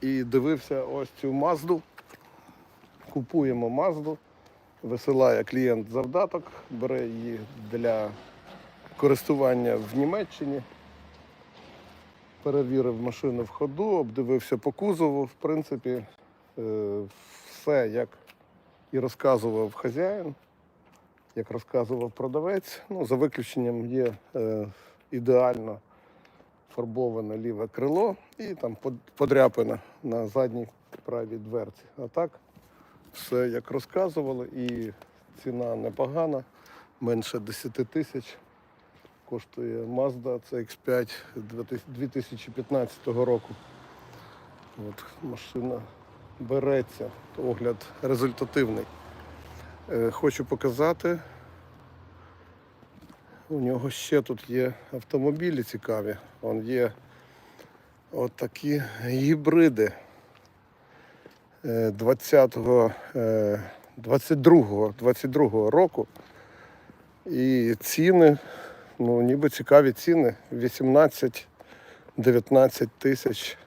І дивився ось цю Мазду. Купуємо Мазду, висилає клієнт завдаток, бере її для користування в Німеччині. Перевірив машину в ходу, обдивився по кузову. В принципі, е, все як і розказував хазяїн, як розказував продавець. Ну, за виключенням є е, ідеально фарбоване ліве крило і там подряпина на задній правій дверці. А так, все як розказували, і ціна непогана, менше 10 тисяч. Коштує Mazda CX5 2015 року. От машина береться, огляд результативний. Е, Хочу показати. У нього ще тут є автомобілі цікаві. Вон є от такі гібриди е, 20-го, е, 22-го, 22-го року. І ціни, ну ніби цікаві ціни. 18-19 тисяч.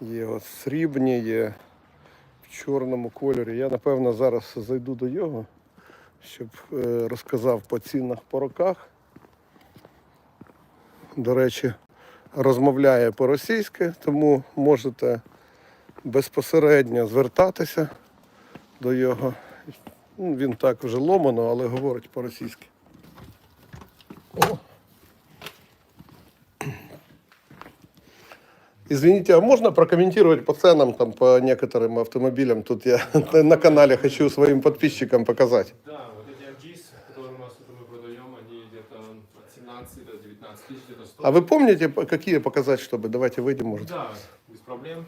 Є от срібні, є в чорному кольорі. Я напевно зараз зайду до його, щоб е, розказав по цінах по роках. До речі, розмовляє по-російськи, тому можете безпосередньо звертатися до його. Ну, Він так вже ломано, але говорить по-російськи. О. Извините, а можно прокомментировать по ценам там по некоторым автомобилям? Тут я на канале хочу своим подписчикам показать. Да, А вы помните, по- какие показать, чтобы? Давайте выйдем, может. Да, без проблем.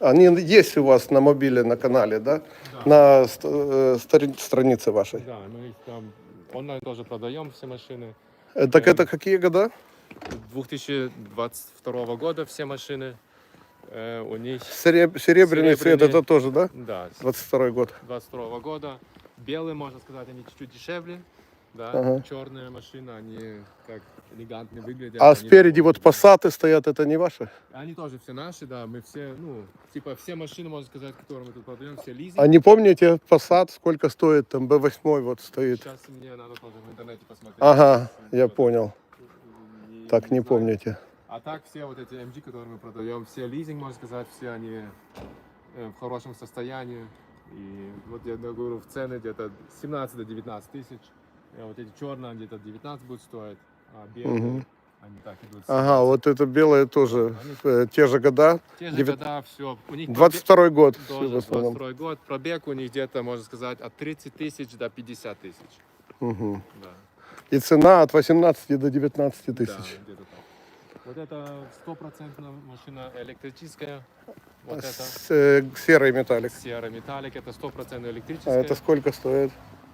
Они есть у вас на мобиле, на канале, да? Да. На э, странице вашей. Да, мы их там онлайн тоже продаем, все машины. Э, Так это какие года? 2022 года все машины. Э, у них, Сереб- серебряный цвет, Серебряные. это тоже, да? да, 22 год. 22 года. Белые, можно сказать, они чуть-чуть дешевле. Да, Ага. черные машины, они как элегантно выглядят. А они- спереди вот пассаты стоят, это не ваши? Они тоже все наши, да, мы все, ну, типа все машины, можно сказать, которые мы тут продаем, все лизинг. А не помните Passat, сколько стоит? Там B8 вот стоит. Сейчас мне надо тоже в интернете посмотреть. Ага, я Вот, понял. не- Так, не знаю. помните. А так все вот эти MG, которые мы продаем, все лизинг, можно сказать, все они э, в хорошем состоянии. И вот я говорю, в цены где-то 17 до 19 тысяч. Э, Вот эти черные где-то 19 будут стоить, а белые, Мгм. они так идут. Ага, вот это белое тоже э, те же года. Те же девят- года, все. У них 22 год всё Тоже в основном. 22 год. Пробег у них где-то, можно сказать, от 30 тысяч до 50 тысяч. Мгм. Да. И цена от 18 до 19 Да, тысяч. так. Вот это стопроцентная машина электрическая. Вот это С, э, серый металлик. серый металлик, это стопроцентно А электрическая. это сколько стоит?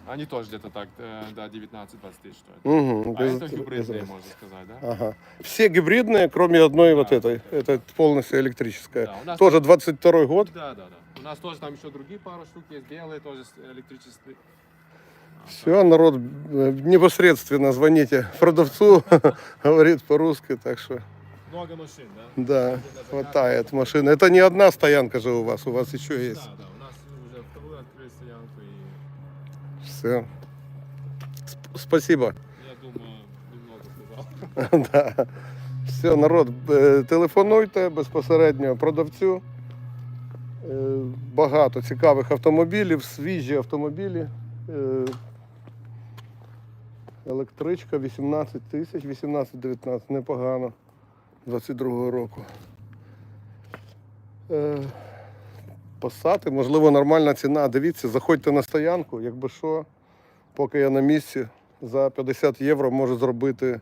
Они тоже где-то так э, до 19-20 тысяч стоят. Угу, А это гибридные, можно сказать, да? Ага. Все гибридные, кроме одной вот Да. этой. Это полностью электрическая. Да, у нас Тоже 22 год. Да, да, да. У нас тоже там еще другие пару штук есть, белые тоже электрические. Все, народ, э, непосредственно звоните продавцу, говорит по-русски, так что Много машин, да? да, хватает машин. Это не одна стоянка же у вас, у вас еще есть. Да, да. Все. Спасибо. я думаю, немного сказал. Да. Все, народ, е, телефонуйте безпосередньо продавцю. Е, Багато цікавих автомобілів, свіжі автомобілі. Е, Електричка 18 тисяч, 18-19, непогано. 22-го року. Пасати, можливо, нормальна ціна. Дивіться, заходьте на стоянку, якби що, поки я на місці, за 50 євро можу зробити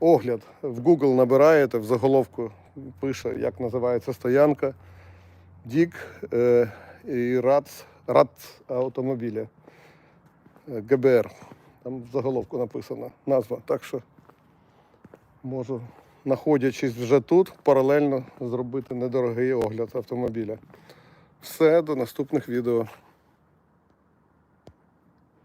огляд. В Google набираєте, в заголовку пише, як називається стоянка. Дік е, і РАЦ, РАЦ автомобіля. Е, ГБР. Там в заголовку написана назва. Так що можу, знаходячись вже тут, паралельно зробити недорогий огляд автомобіля. Все, до наступних відео.